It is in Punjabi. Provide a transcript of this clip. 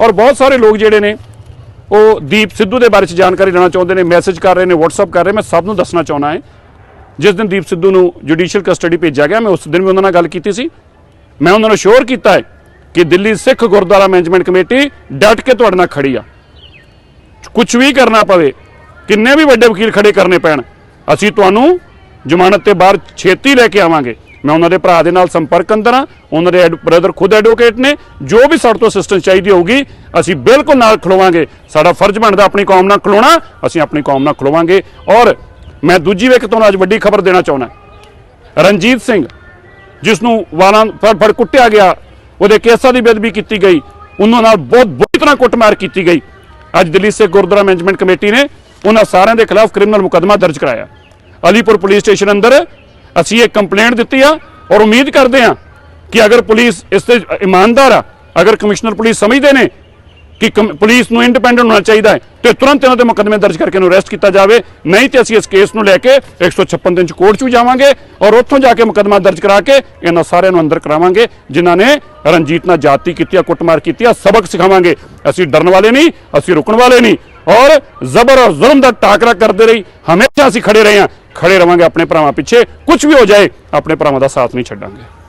ਔਰ ਬਹੁਤ ਸਾਰੇ ਲੋਕ ਜਿਹੜੇ ਨੇ, ਉਹ ਦੀਪ ਸਿੱਧੂ ਦੇ ਬਾਰੇ ਚ ਜਾਣਕਾਰੀ ਲੈਣਾ ਚਾਹੁੰਦੇ ਨੇ ਮੈਸੇਜ ਕਰ ਰਹੇ ਨੇ, WhatsApp ਕਰ ਰਹੇ, ਮੈਂ ਸਭ ਨੂੰ ਦੱਸਣਾ ਚਾਹੁੰਦਾ ਹਾਂ। ਜਿਸ ਦਿਨ ਦੀਪ ਸਿੱਧੂ ਨੂੰ ਜੁਡੀਸ਼ੀਅਲ ਕਸਟਡੀ ਭੇਜਿਆ ਗਿਆ, ਮੈਂ ਉਸ ਦਿਨ ਵੀ ਉਹਨਾਂ ਨਾਲ ਗੱਲ ਕੀਤੀ ਸੀ। ਮੈਂ ਉਹਨਾਂ ਨੂੰ ਸ਼ੋਰ ਕੀਤਾ ਹੈ ਕਿ ਦਿੱਲੀ ਸਿੱਖ ਗੁਰਦੁਆਰਾ ਮੈਨੇਜਮੈਂਟ ਕਮੇਟੀ ਡਟ ਕੇ ਤੁਹਾਡੇ ਨਾਲ ਖੜੀ ਆ। ਕੁਝ ਵੀ ਕਰਨਾ ਪਵੇ, ਕਿੰਨੇ ਵੀ ਵੱਡੇ ਵਕੀਲ ਖੜੇ ਕਰਨੇ ਪੈਣ, ਅਸੀਂ ਤੁਹਾਨੂੰ ਜ਼ਮਾਨਤ ਤੇ ਬਾਹਰ ਛੇਤੀ ਲੈ ਕੇ ਆਵਾਂਗੇ। ਮੈਂ ਉਹਨਾਂ ਦੇ ਭਰਾ ਦੇ ਨਾਲ ਸੰਪਰਕ ਅੰਦਰ ਹਾਂ, ਉਹਨਾਂ ਦੇ ਬ੍ਰਦਰ ਖੁਦ ਐਡਵੋਕੇਟ ਨੇ, ਜੋ ਵੀ ਸਾਡੇ ਤੋਂ ਅਸਿਸਟੈਂਸ ਚਾਹੀਦੀ ਹੋਊਗੀ, ਅਸੀਂ ਬਿਲਕੁਲ ਨਾਲ ਖਲੋਵਾਂਗੇ। ਸਾਡਾ ਫਰਜ਼ ਬਣਦਾ ਆਪਣੀ ਕੌਮ ਨਾਲ ਖਲੋਣਾ, ਅਸੀਂ ਆਪਣੀ ਕੌਮ ਨਾਲ ਖਲੋਵਾਂਗੇ। ਔਰ ਮੈਂ ਦੂਜੀ ਵੇਖ ਤੁਹਾਨੂੰ ਅੱਜ ਵੱਡੀ ਖਬਰ ਦੇਣਾ ਚਾਹੁੰਦਾ ਰਣਜੀਤ ਸਿੰਘ, ਜਿਸ ਨੂੰ ਵਾਲਾਂ ਫੜ ਫੜ ਕੁੱਟਿਆ ਗਿਆ, ਉਹਦੇ ਕੇਸਾਂ ਦੀ ਬੇਦਬੀ ਕੀਤੀ ਗਈ, ਉਹਨਾਂ ਨਾਲ ਬਹੁਤ ਬੁਰੀ ਤਰ੍ਹਾਂ ਕੁੱਟਮਾਰ ਕੀਤੀ ਗਈ। ਅੱਜ ਦਿੱਲੀ ਸਿੱਖ ਗੁਰਦੁਆਰਾ ਮੈਨੇਜਮੈਂਟ ਕਮੇਟੀ ਨੇ ਉਹਨਾਂ ਸਾਰਿਆਂ ਦੇ ਖਿਲਾਫ ਕ੍ਰਿਮੀਨਲ ਮੁਕੱਦਮਾ ਦਰਜ ਕਰਾਇਆ। ਅਲੀਪੁਰ ਪੁਲਿਸ ਸਟੇਸ਼ਨ ਅੰਦਰ ਅਸੀਂ ਇਹ ਕੰਪਲੇਂਟ ਦਿੱਤੀ ਆ ਔਰ ਉਮੀਦ ਕਰਦੇ ਆ ਕਿ ਅਗਰ ਪੁਲਿਸ ਇਸ ਤੇ ਇਮਾਨਦਾਰ ਆ, ਅਗਰ ਕਮਿਸ਼ਨਰ ਪੁਲਿਸ ਸਮਝਦੇ ਨੇ ਕਿ ਕਮ- ਪੁਲਿਸ ਨੂੰ ਇੰਡੀਪੈਂਡੈਂਟ ਹੋਣਾ ਚਾਹੀਦਾ ਹੈ, ਤੇ ਤੁਰੰਤ ਇਹਨਾਂ ਦੇ ਮੁਕੱਦਮੇ ਦਰਜ ਕਰਕੇ ਇਹਨੂੰ ਅਰੈਸਟ ਕੀਤਾ ਜਾਵੇ। ਨਹੀਂ ਤੇ ਅਸੀਂ ਇਸ ਕੇਸ ਨੂੰ ਲੈ ਕੇ 156 ਦਿਨ ਚ ਕੋਰਟ 'ਚ ਵੀ ਜਾਵਾਂਗੇ ਔਰ ਉੱਥੋਂ ਜਾ ਕੇ ਮੁਕੱਦਮਾ ਦਰਜ ਕਰਾ ਕੇ ਇਹਨਾਂ ਸਾਰਿਆਂ ਨੂੰ ਅੰਦਰ ਕਰਾਵਾਂਗੇ, ਜਿਨ੍ਹਾਂ ਨੇ ਰਣਜੀਤ ਨਾਲ ਜਾਤੀ ਕੀਤੀ ਆ, ਕੁੱਟਮਾਰ ਕੀਤੀ ਆ, ਸਬਕ ਸਿਖਾਵਾਂਗੇ। ਅਸੀਂ ਡਰਨ ਵਾਲੇ ਨਹੀਂ, ਅਸੀਂ ਰੁਕਣ ਵਾਲੇ ਨਹੀਂ ਔਰ ਜ਼ਬਰ ਔਰ ਜ਼ੁਲਮ ਦਾ ਟਾਕਰਾ ਕਰਦੇ ਰਹੀ। ਹਮੇਸ਼ਾ ਅਸੀਂ ਖੜੇ ਰਹੇ ਹਾਂ। ਖੜੇ ਰਵਾਂਗੇ ਆਪਣੇ ਭਰਾਵਾਂ ਪਿੱਛੇ। ਕੁਝ ਵੀ ਹੋ ਜਾਏ, ਆਪਣੇ ਭਰਾਵਾਂ ਦਾ ਸਾਥ ਨਹੀਂ ਛੱਡਾਂਗੇ।